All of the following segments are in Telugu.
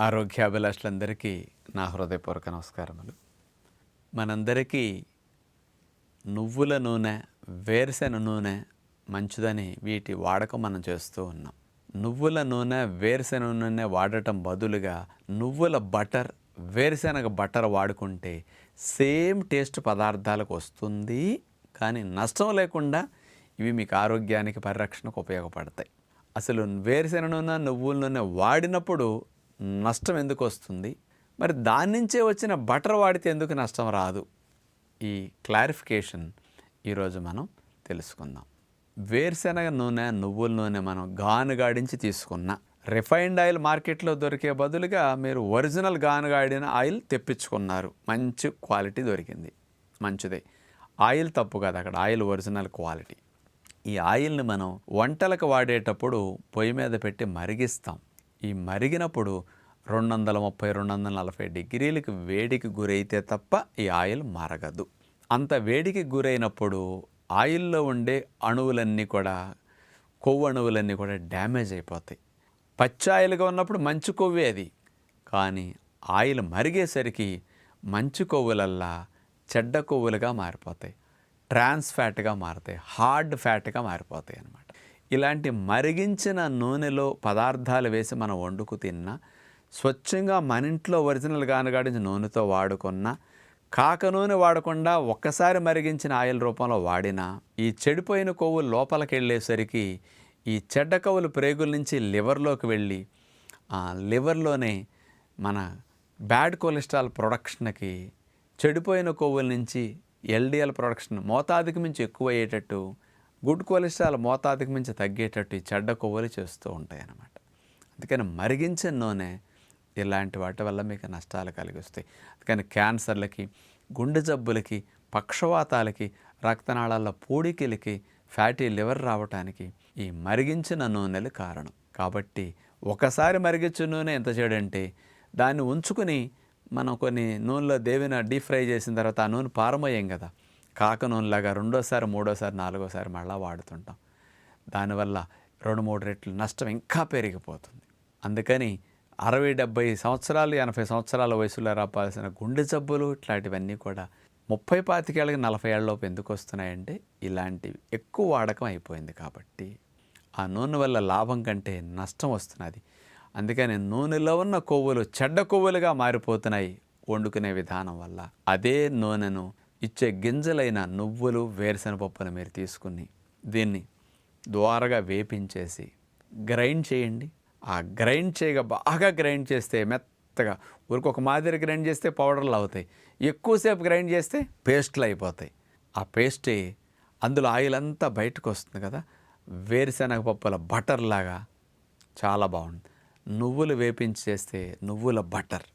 ఆరోగ్యాభిలాషులందరికీ నా హృదయపూర్వక నమస్కారములు. మనందరికీ నువ్వుల నూనె వేరుశెన నూనె మంచిదని వీటి వాడకం మనం చేస్తూ ఉన్నాం. నువ్వుల నూనె వేరుశెన నూనె వాడటం బదులుగా నువ్వుల బటర్ వేరుశెనగ బటర్ వాడుకుంటే సేమ్ టేస్ట్ పదార్థాలకు వస్తుంది కానీ నష్టం లేకుండా ఇవి మీకు ఆరోగ్యానికి పరిరక్షణకు ఉపయోగపడతాయి. అసలు వేరుశెనగ నూనె నువ్వుల నూనె వాడినప్పుడు నష్టం ఎందుకు వస్తుంది? మరి దాని నుంచే వచ్చిన బటర్ వాడితే ఎందుకు నష్టం రాదు? ఈ క్లారిఫికేషన్ ఈరోజు మనం తెలుసుకుందాం. వేరుశెనగ నూనె నువ్వుల నూనె మనం గానుగాడించి తీసుకున్న రిఫైన్డ్ ఆయిల్ మార్కెట్లో దొరికే బదులుగా మీరు ఒరిజినల్ గానుగాడిన ఆయిల్ తెప్పించుకున్నారు. మంచి క్వాలిటీ దొరికింది. మంచిదే. ఆయిల్ తప్పు కాదు అక్కడ. Oil original quality. ఈ ఆయిల్ని మనం వంటలకు వాడేటప్పుడు పొయ్యి మీద పెట్టి మరిగిస్తాం. ఈ మరిగినప్పుడు రెండు వందల ముప్పై రెండు వందల నలభై డిగ్రీలకు వేడికి గురైతే తప్ప ఈ ఆయిల్ మరగదు. అంత వేడికి గురైనప్పుడు ఆయిల్లో ఉండే అణువులన్నీ కూడా కొవ్వు అణువులన్నీ కూడా డ్యామేజ్ అయిపోతాయి. పచ్చి ఆయిల్గా ఉన్నప్పుడు మంచి కొవ్వే అది. కానీ ఆయిల్ మరిగేసరికి మంచి కొవ్వులల్లా చెడ్డ కొవ్వులుగా మారిపోతాయి. ట్రాన్స్ ఫ్యాట్గా మారుతాయి. హార్డ్ ఫ్యాట్గా మారిపోతాయి అన్నమాట. ఇలాంటి మరిగించిన నూనెలో పదార్థాలు వేసి మనం వండుకు తిన్నా స్వచ్ఛంగా మన ఇంట్లో ఒరిజినల్ గానగాడించిన నూనెతో వాడుకున్న కాక నూనె వాడకుండా ఒక్కసారి మరిగించిన ఆయిల్ రూపంలో వాడినా ఈ చెడిపోయిన కొవ్వు లోపలికి వెళ్ళేసరికి ఈ చెడ్డ కవులు ప్రేగుల నుంచి లివర్లోకి వెళ్ళి ఆ లివర్లోనే మన బ్యాడ్ కొలెస్ట్రాల్ ప్రొడక్షన్కి చెడిపోయిన కొవ్వుల నుంచి ఎల్డిఎల్ ప్రొడక్షన్ మోతాదుకి మించి ఎక్కువ అయ్యేటట్టు గుడ్ కొలెస్ట్రాల్ మోతాదుకు మించి తగ్గేటట్టు ఈ చెడ్డ కొవ్వులు చేస్తూ ఉంటాయి అన్నమాట అందుకని మరిగించిన నూనె ఇలాంటి వాటి వల్ల మీకు నష్టాలు కలిగిస్తాయి. అందుకని క్యాన్సర్లకి గుండె జబ్బులకి పక్షవాతాలకి రక్తనాళాల పూడికిలకి ఫ్యాటీ లివర్ రావటానికి ఈ మరిగించిన నూనెలు కారణం. కాబట్టి ఒకసారి మరిగించిన నూనె ఎంత చేయడంటే దాన్ని ఉంచుకుని మనం కొన్ని నూనెలో దేవిన డీప్ ఫ్రై చేసిన తర్వాత ఆ నూనె పారమయ్యాం కదా. కాకనూనెలాగా రెండోసారి మూడోసారి నాలుగోసారి మళ్ళీ వాడుతుంటాం. దానివల్ల రెండు మూడు రెట్లు నష్టం ఇంకా పెరిగిపోతుంది. అందుకని అరవై డెబ్బై సంవత్సరాలు ఎనభై సంవత్సరాల వయసులో రాపాల్సిన గుండె జబ్బులు ఇట్లాంటివన్నీ కూడా ముప్పై పాతికేళ్ళకి నలభై ఏళ్ళలోపు ఎందుకు వస్తున్నాయంటే ఇలాంటివి ఎక్కువ వాడకం అయిపోయింది కాబట్టి ఆ నూనె వల్ల లాభం కంటే నష్టం వస్తున్నది. అందుకని నూనెలో ఉన్న కొవ్వులు చెడ్డ కొవ్వులుగా మారిపోతున్నాయి. వండుకునే విధానం వల్ల అదే నూనెను ఇచ్చే గింజలైన నువ్వులు వేరుశనపప్పును మీరు తీసుకుని దీన్ని ద్వారగా వేపించేసి గ్రైండ్ చేయండి. ఆ గ్రైండ్ చేయగా బాగా గ్రైండ్ చేస్తే మెత్తగా ఊరికి ఒక మాదిరి గ్రైండ్ చేస్తే పౌడర్లు అవుతాయి. ఎక్కువసేపు గ్రైండ్ చేస్తే పేస్ట్లు అయిపోతాయి. ఆ పేస్టే అందులో ఆయిల్ అంతా బయటకు వస్తుంది కదా వేరుశనగ పప్పుల బటర్ లాగా చాలా బాగుంది నువ్వులు వేపించి చేస్తే నువ్వుల బటర్.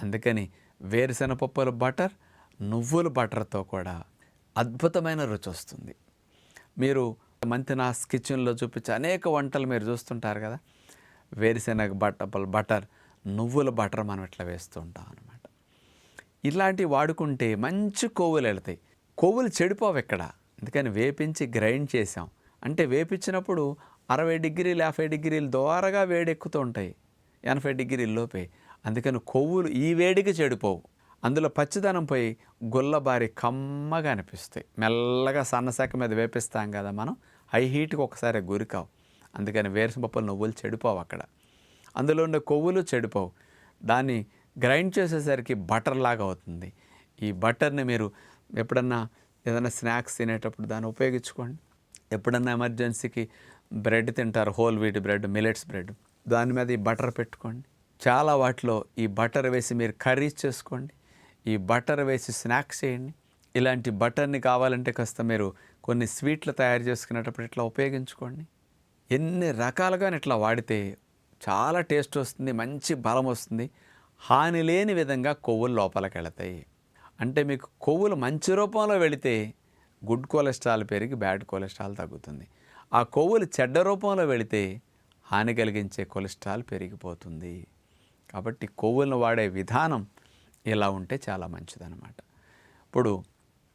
అందుకని వేరుశనగ పప్పుల బటర్ నువ్వుల బటర్తో కూడా అద్భుతమైన రుచి వస్తుంది. మీరు మంతినాస్ కిచెన్లో చూపించే అనేక వంటలు మీరు చూస్తుంటారు కదా వేరుశెనగ బట్ట బటర్ నువ్వుల బటర్ మనం ఇట్లా వేస్తూ ఉంటాం అనమాట ఇలాంటివి వాడుకుంటే మంచి కొవ్వులు వెళ్తాయి. కొవ్వులు చెడిపోవు ఎక్కడ? అందుకని వేపించి గ్రైండ్ చేసాం. అంటే వేపించినప్పుడు అరవై డిగ్రీలు యాభై డిగ్రీలు దోరగా వేడెక్కుతూ ఉంటాయి. ఎనభై డిగ్రీల లోపే. అందుకని కొవ్వులు ఈ వేడికి చెడిపోవు. అందులో పచ్చిదనం పోయి గుల్లబారి కమ్మగా అనిపిస్తాయి. మెల్లగా సన్నశాఖ మీద వేపిస్తాం కదా మనం హై హీట్కి ఒకసారి గురికావు. అందుకని వేరుసపప్పులు నువ్వులు చెడిపోవు అక్కడ. అందులో ఉండే కొవ్వులు చెడిపోవు. దాన్ని గ్రైండ్ చేసేసరికి బటర్ లాగా అవుతుంది. ఈ బటర్ని మీరు ఎప్పుడన్నా ఏదైనా స్నాక్స్ తినేటప్పుడు దాన్ని ఉపయోగించుకోండి. ఎప్పుడన్నా ఎమర్జెన్సీకి బ్రెడ్ తింటారు whole wheat bread millets bread దాని మీద ఈ బటర్ పెట్టుకోండి. చాలా వాటిలో ఈ బటర్ వేసి మీరు కర్రీస్ చేసుకోండి. ఈ బటర్ వేసి స్నాక్స్ చేయండి. ఇలాంటి బటర్ని కావాలంటే కాస్త మీరు కొన్ని స్వీట్లు తయారు చేసుకునేటప్పుడు ఇట్లా ఉపయోగించుకోండి. ఎన్ని రకాలుగా ఇట్లా వాడితే చాలా టేస్ట్ వస్తుంది మంచి బలం వస్తుంది. హాని లేని విధంగా కొవ్వులు లోపలికి వెళతాయి. అంటే మీకు కొవ్వులు మంచి రూపంలో వెళితే గుడ్ కొలెస్ట్రాల్ పెరిగి బ్యాడ్ కొలెస్ట్రాల్ తగ్గుతుంది. ఆ కొవ్వులు చెడ్డ రూపంలో వెళితే హాని కలిగించే కొలెస్ట్రాల్ పెరిగిపోతుంది. కాబట్టి కొవ్వులను వాడే విధానం ఇలా ఉంటే చాలా మంచిదన్నమాట. ఇప్పుడు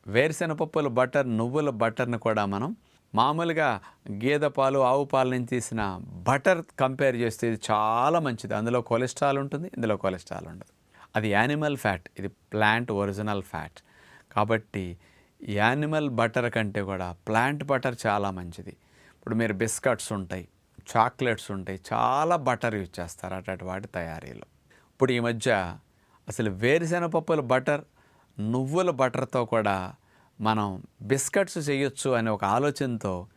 వేరుశెనపప్పుల బటర్ నువ్వుల బటర్ని కూడా మనం మామూలుగా గేదె పాలు ఆవు పాల నుంచి తీసిన బటర్ కంపేర్ చేస్తే ఇది చాలా మంచిది. అందులో కొలెస్ట్రాల్ ఉంటుంది ఇందులో కొలెస్ట్రాల్ ఉండదు. అది యానిమల్ ఫ్యాట్ ఇది ప్లాంట్ ఒరిజినల్ ఫ్యాట్. కాబట్టి యానిమల్ బటర్ కంటే కూడా ప్లాంట్ బటర్ చాలా మంచిది. ఇప్పుడు మీరు బిస్కట్స్ ఉంటాయి చాక్లెట్స్ ఉంటాయి చాలా బటర్ యూజ్ చేస్తారు అటువంటి వాటి తయారీలో. ఇప్పుడు ఈ మధ్య అసలు వేరుశెనగ పప్పుల బటర్ నువ్వుల బటర్తో కూడా మనం బిస్కట్స్ చేయొచ్చు అనే ఒక ఆలోచనతో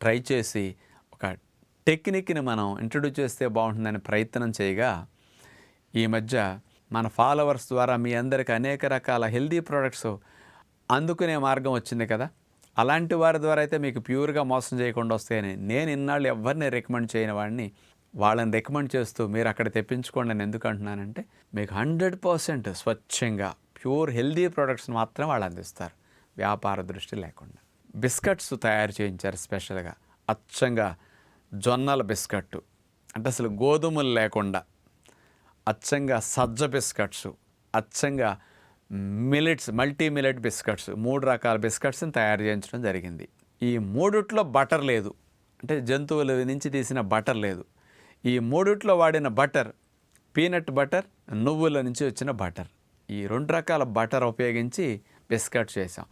ట్రై చేసి ఒక టెక్నిక్ని మనం ఇంట్రడ్యూస్ చేస్తే బాగుంటుందని ప్రయత్నం చేయగా ఈ మధ్య మన ఫాలోవర్స్ ద్వారా మీ అందరికి అనేక రకాల హెల్దీ ప్రోడక్ట్స్ అందుకునే మార్గం వచ్చింది కదా. అలాంటి వారి ద్వారా అయితే మీకు ప్యూర్గా మోసం చేయకుండా వస్తాయని నేను ఇన్నాళ్ళు ఎవరిని రికమెండ్ చేయని వాడిని వాళ్ళని రికమెండ్ చేస్తూ మీరు అక్కడ తెప్పించుకోండి నేను ఎందుకు అంటున్నానంటే మీకు హండ్రెడ్ పర్సెంట్ స్వచ్ఛంగా ప్యూర్ హెల్దీ ప్రొడక్ట్స్ మాత్రం వాళ్ళు అందిస్తారు. వ్యాపార దృష్టి లేకుండా. బిస్కట్స్ తయారు చేయించారు స్పెషల్గా. అచ్చంగా జొన్నల బిస్కట్టు. అంటే అసలు గోధుమలు లేకుండా. అచ్చంగా సజ్జ బిస్కట్స్ అచ్చంగా మిలెట్స్ మల్టీ మిలెట్ బిస్కట్స్ మూడు రకాల బిస్కట్స్ని తయారు చేయించడం జరిగింది. ఈ మూడిట్లో బటర్ లేదు. అంటే జంతువుల నుంచి తీసిన బటర్ లేదు. ఈ మూడిట్లో వాడిన బటర్ పీనట్ బటర్ నువ్వుల నుంచి వచ్చిన బటర్. ఈ రెండు రకాల బటర్ ఉపయోగించి బిస్కట్స్ చేసాం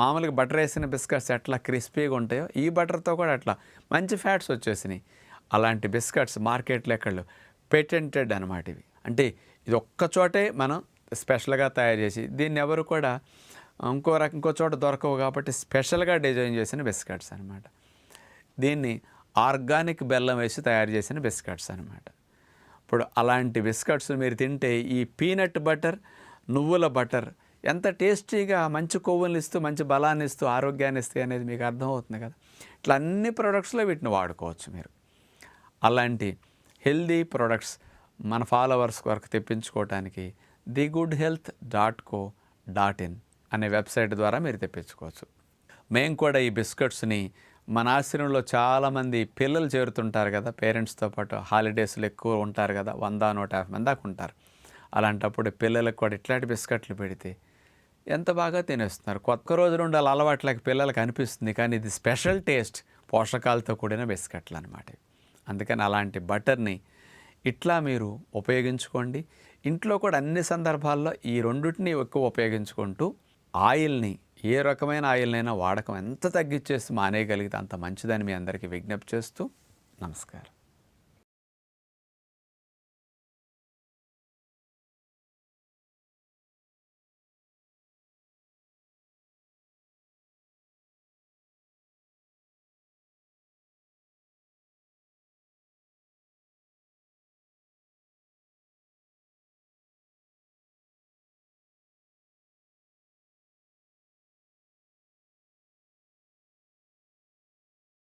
మామూలుగా బటర్ వేసిన బిస్కట్స్ ఎట్లా క్రిస్పీగా ఉంటాయో ఈ బటర్తో కూడా అట్లా మంచి ఫ్యాట్స్ వచ్చేసినాయి. అలాంటి బిస్కెట్స్ మార్కెట్లో ఎక్కడో పేటెంటెడ్ అనమాట ఇవి. అంటే ఇది ఒక్క చోటే మనం స్పెషల్గా తయారు చేసి దీన్ని ఎవరు కూడా ఇంకో రకం ఇంకో చోట దొరకవు కాబట్టి స్పెషల్గా డిజైన్ చేసిన బిస్కెట్స్ అనమాట దీన్ని ఆర్గానిక్ బెల్లం వేసి తయారు చేసిన బిస్కట్స్ అనమాట ఇప్పుడు అలాంటి బిస్కట్స్ మీరు తింటే ఈ పీనట్ బటర్ నువ్వుల బటర్ ఎంత టేస్టీగా మంచి కొవ్వుని ఇస్తూ మంచి బలాన్ని ఇస్తూ ఆరోగ్యాన్ని ఇస్తాయి అనేది మీకు అర్థమవుతుంది కదా. ఇట్లా అన్ని ప్రొడక్ట్స్లో వీటిని వాడుకోవచ్చు మీరు. అలాంటి హెల్దీ ప్రొడక్ట్స్ మన ఫాలోవర్స్ వరకు తెప్పించుకోవటానికి the good health dot co dot in అనే వెబ్సైట్ ద్వారా మీరు తెప్పించుకోవచ్చు. మేము కూడా ఈ బిస్కెట్స్ని మన ఆశ్రమంలో చాలామంది పిల్లలు చేరుతుంటారు కదా పేరెంట్స్తో పాటు హాలిడేస్లో ఎక్కువ ఉంటారు కదా వంద నూట యాభై మంది దాకా ఉంటారు. అలాంటప్పుడు పిల్లలకు కూడా ఇట్లాంటి బిస్కెట్లు పెడితే ఎంత బాగా తినేస్తున్నారు? కొత్త రోజు నుండి అలా అలవాట్లకి పిల్లలకు అనిపిస్తుంది కానీ ఇది స్పెషల్ టేస్ట్ పోషకాలతో కూడిన బిస్కెట్లు అనమాట అందుకని అలాంటి బటర్ని ఇట్లా మీరు ఉపయోగించుకోండి. ఇంట్లో కూడా అన్ని సందర్భాల్లో ఈ రెండింటిని ఎక్కువ ఉపయోగించుకుంటూ ఆయిల్ని ఏ రకమైన ఆయిల్నైనా వాడకం ఎంత తగ్గించేసి మానేయగలిగితే అంత మంచిదని మీ అందరికీ విజ్ఞప్తి చేస్తూ నమస్కారం.